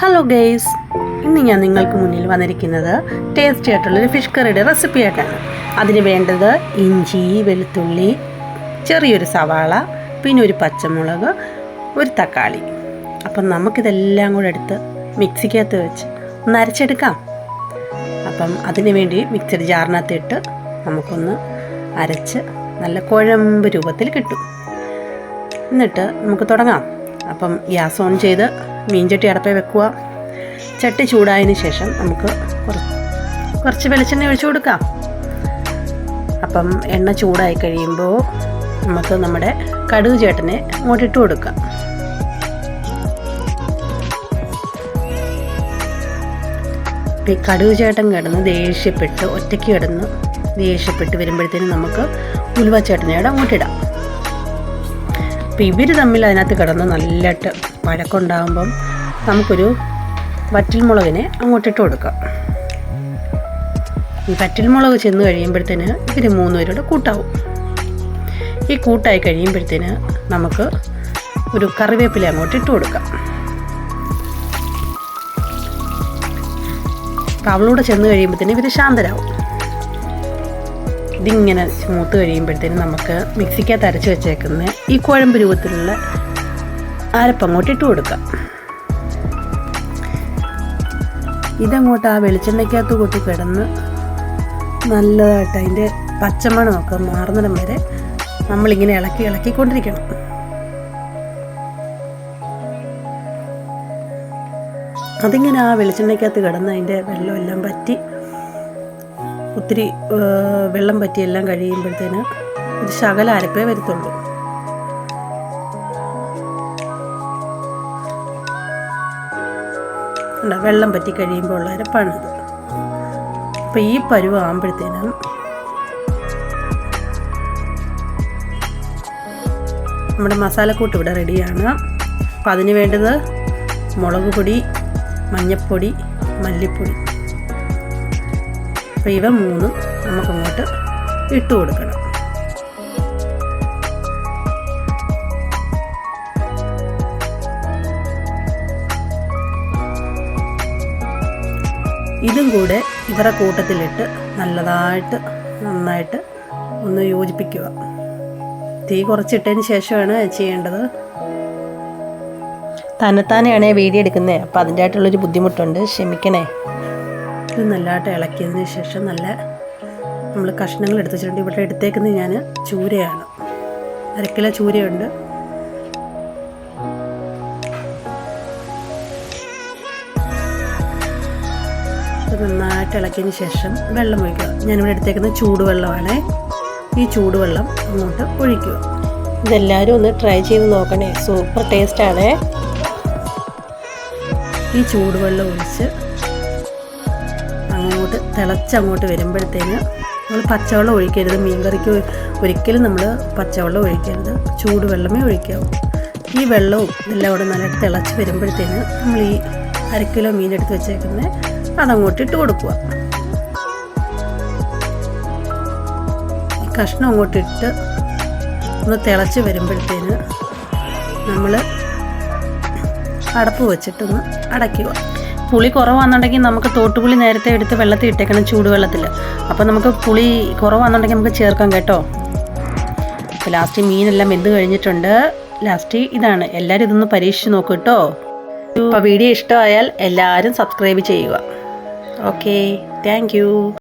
Hello guys ഇന്ന് ഞാൻ നിങ്ങൾക്ക് മുന്നിൽ വന്നിരിക്കുന്നത് ടേസ്റ്റി ആയിട്ടുള്ളൊരു ഫിഷ് കറിയുടെ റെസിപ്പി ആയിട്ടാണ്. അതിന് വേണ്ടത് ഇഞ്ചി വെളുത്തുള്ളി ചെറിയൊരു സവാള പിന്നെ ഒരു പച്ചമുളക് ഒരു തക്കാളി. അപ്പം നമുക്കിതെല്ലാം കൂടെ എടുത്ത് മിക്സിക്കകത്ത് വെച്ച് ഒന്ന് അരച്ചെടുക്കാം. അപ്പം അതിന് വേണ്ടി മിക്സഡ് ജാറിനകത്ത് ഇട്ട് നമുക്കൊന്ന് അരച്ച് നല്ല കുഴമ്പ് രൂപത്തിൽ കിട്ടും. എന്നിട്ട് നമുക്ക് തുടങ്ങാം. അപ്പം ഗ്യാസ് ഓൺ ചെയ്ത് മീൻചട്ടി അടപ്പേ വെക്കുക. ചട്ടി ചൂടായതിന് ശേഷം നമുക്ക് കുറച്ച് വെളിച്ചെണ്ണ ഒഴിച്ചു കൊടുക്കാം. അപ്പം എണ്ണ ചൂടായി കഴിയുമ്പോൾ നമുക്ക് നമ്മുടെ കടുക് ചേട്ടനെ അങ്ങോട്ടിട്ട് കൊടുക്കാം. ഈ കടുക് ചേട്ടൻ കിടന്ന് ദേഷ്യപ്പെട്ട് ഒറ്റയ്ക്ക് കിടന്ന് ദേഷ്യപ്പെട്ട് വരുമ്പോഴത്തേനും നമുക്ക് ഉലുവ ചേട്ടനയുടെ അങ്ങോട്ടിടാം. അപ്പം ഇവർ തമ്മിൽ അതിനകത്ത് കിടന്ന് നല്ലതായിട്ട് വഴക്കുണ്ടാകുമ്പം നമുക്കൊരു വറ്റൽമുളകിനെ അങ്ങോട്ടിട്ട് കൊടുക്കാം. ഈ വറ്റൽമുളക് ചെന്ന് കഴിയുമ്പോഴത്തേന് ഇവർ മൂന്നുപേരുടെ കൂട്ടാവും. ഈ കൂട്ടായി കഴിയുമ്പോഴത്തേന് നമുക്ക് ഒരു കറിവേപ്പില അങ്ങോട്ട് ഇട്ട് കൊടുക്കാം. അപ്പം അവളൂടെ ചെന്ന് കഴിയുമ്പോഴത്തേന് ഇവർ ശാന്തരാകും ഇതിങ്ങനെ മൂത്ത് കഴിയുമ്പോഴത്തേന് നമുക്ക് മിക്സിക്കകത്ത് അരച്ച് വെച്ചേക്കുന്ന ഈ കുഴമ്പ് രൂപത്തിലുള്ള അരപ്പങ്ങോട്ട് ഇട്ട് കൊടുക്കാം ഇതങ്ങോട്ട് ആ വെളിച്ചെണ്ണയ്ക്കകത്ത് കൂട്ടി കിടന്ന് നല്ലതായിട്ട് അതിന്റെ പച്ചമണമൊക്കെ മാറുന്നിടം വരെ നമ്മളിങ്ങനെ ഇളക്കി ഇളക്കിക്കൊണ്ടിരിക്കണം. അതിങ്ങനെ ആ വെളിച്ചെണ്ണയ്ക്കകത്ത് കിടന്ന് അതിന്റെ വെള്ളമെല്ലാം പറ്റി ഒത്തിരി വെള്ളം പറ്റിയെല്ലാം കഴിയുമ്പോഴത്തേന് ഒരു ശകല അരപ്പേ വരത്തുള്ളൂ. വെള്ളം പറ്റി കഴിയുമ്പോൾ ഉള്ള അരപ്പാണിത് അപ്പം ഈ പരുവ ആകുമ്പോഴത്തേനും നമ്മുടെ മസാലക്കൂട്ട് ഇവിടെ റെഡിയാണ്. അപ്പം അതിന് വേണ്ടത് മുളക് പൊടി മഞ്ഞൾപ്പൊടി മല്ലിപ്പൊടി. അപ്പോൾ ഇവ മൂന്നും നമുക്കങ്ങോട്ട് ഇട്ട് കൊടുക്കണം. ഇതും കൂടെ ഇവരുടെ കൂട്ടത്തിലിട്ട് നല്ലതായിട്ട് നന്നായിട്ട് ഒന്ന് യോജിപ്പിക്കുക. തീ കുറച്ചിട്ടതിന് ശേഷമാണ് ചെയ്യേണ്ടത്. തന്നെത്താനെയാണ് വീഡിയോ എടുക്കുന്നത് അപ്പോൾ അതിന്റെ ആയിട്ടുള്ളൊരു ബുദ്ധിമുട്ടുണ്ട്. ക്ഷമിക്കണേ. ഇത് നല്ലതായിട്ട് ഇളക്കിയതിന് ശേഷം നല്ല നമ്മൾ കഷ്ണങ്ങൾ എടുത്തു വെച്ചിട്ടുണ്ട്. ഇവിടെ എടുത്തേക്കുന്നത് ഞാൻ ചൂരയാണ്. അരക്കിലോ ചൂരയുണ്ട്. നന്നായിട്ട് ഇളക്കിയതിന് ശേഷം വെള്ളം ഒഴിക്കുക. ഞാനിവിടെ എടുത്തേക്കുന്ന ചൂടുവെള്ളമാണ്. ഈ ചൂടുവെള്ളം അങ്ങോട്ട് ഒഴിക്കുക. ഇതെല്ലാവരും ഒന്ന് ട്രൈ ചെയ്ത് നോക്കണേ. സൂപ്പർ ടേസ്റ്റാണ് ഈ ചൂടുവെള്ളം ഒഴിച്ച് അങ്ങോട്ട് തിളച്ചങ്ങോട്ട് വരുമ്പോഴത്തേന് നമ്മൾ പച്ചവെള്ളം ഒഴിക്കരുത്. മീൻകറിക്ക് ഒരിക്കലും നമ്മൾ പച്ചവെള്ളം ഒഴിക്കരുത്. ചൂടുവെള്ളമേ ഒഴിക്കാവൂ. ഈ വെള്ളവും എല്ലാം കൂടെ നല്ലതായിട്ട് തിളച്ച് വരുമ്പോഴത്തേന് നമ്മൾ ഈ അര കിലോ മീൻ എടുത്ത് വെച്ചേക്കുന്നത് അതങ്ങോട്ട് ഇട്ട് കൊടുക്കുക. കഷ്ണം അങ്ങോട്ട് ഇട്ട് ഒന്ന് തിളച്ച് വരുമ്പോഴത്തേന് നമ്മൾ അടപ്പ് വെച്ചിട്ടൊന്ന് അടയ്ക്കുക. പുളി കുറവാണെന്നുണ്ടെങ്കിൽ നമുക്ക് തോട്ടുപുളി നേരത്തെ എടുത്ത് വെള്ളത്തിൽ ഇട്ടേക്കണം ചൂടുവെള്ളത്തിൽ. അപ്പോൾ നമുക്ക് പുളി കുറവാണെന്നുണ്ടെങ്കിൽ നമുക്ക് ചേർക്കാം കേട്ടോ. അപ്പോൾ ലാസ്റ്റ് മീനെല്ലാം വെന്ത് കഴിഞ്ഞിട്ടുണ്ട്. ലാസ്റ്റ് ഇതാണ്. എല്ലാവരും ഇതൊന്ന് പരീക്ഷിച്ച് നോക്കൂ കേട്ടോ. വീഡിയോ ഇഷ്ടമായാൽ എല്ലാവരും സബ്സ്ക്രൈബ് ചെയ്യുക. Okay thank